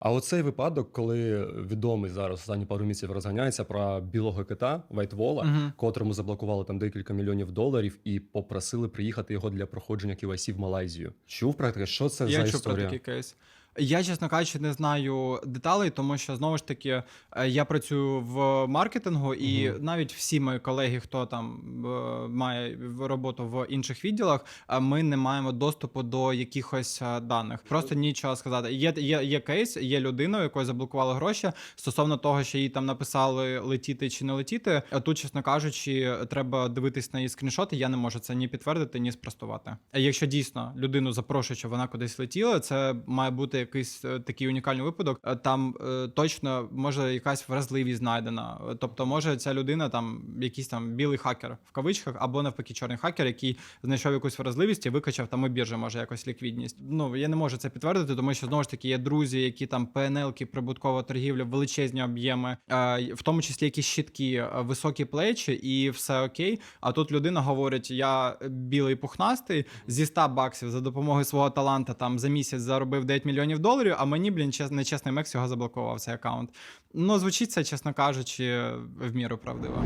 А оцей випадок, коли відомий зараз останні пару місяців розганяється про білого кита Вайтвола, Мгм. котрому заблокували там декілька мільйонів доларів і попросили приїхати його для проходження KYC в Малайзію. Чув про таке? Що це Я за чув про історія? такий кейс. Я, чесно кажучи, не знаю деталей, тому що знову ж таки е, я працюю в маркетингу, і Мгм. навіть всі мої колеги, хто там е, має роботу в інших відділах, е, ми не маємо доступу до якихось даних. Просто нічого сказати. Є, є, є кейс, є людина, у якої заблокували гроші стосовно того, що їй там написали летіти чи не летіти. А Тут, чесно кажучи, треба дивитись на її скріншоти. Я не можу це ні підтвердити, ні спростувати. Якщо дійсно людину запрошують, щоб вона кудись летіла, це має бути якийсь е, такий унікальний випадок. Е, Там е, точно може якась вразливість знайдена. Тобто, може ця людина там якийсь там білий хакер в кавичках, або навпаки, чорний хакер, який знайшов якусь вразливість і викачав там у біржі, може якось ліквідність. Ну я не можу це підтвердити, тому що знову ж таки є друзі, які там ПНЛки, прибуткова торгівля, величезні об'єми, в тому числі якісь щитки, високі плечі, і все окей. А тут людина говорить: я білий пухнастий зі 100 баксів за допомогою свого таланта там за місяць заробив 9 мільйонів доларів, а мені, блін, чес- нечесний Мекс його заблокував цей аккаунт. Ну, звучить це, чесно кажучи, в міру правдиво.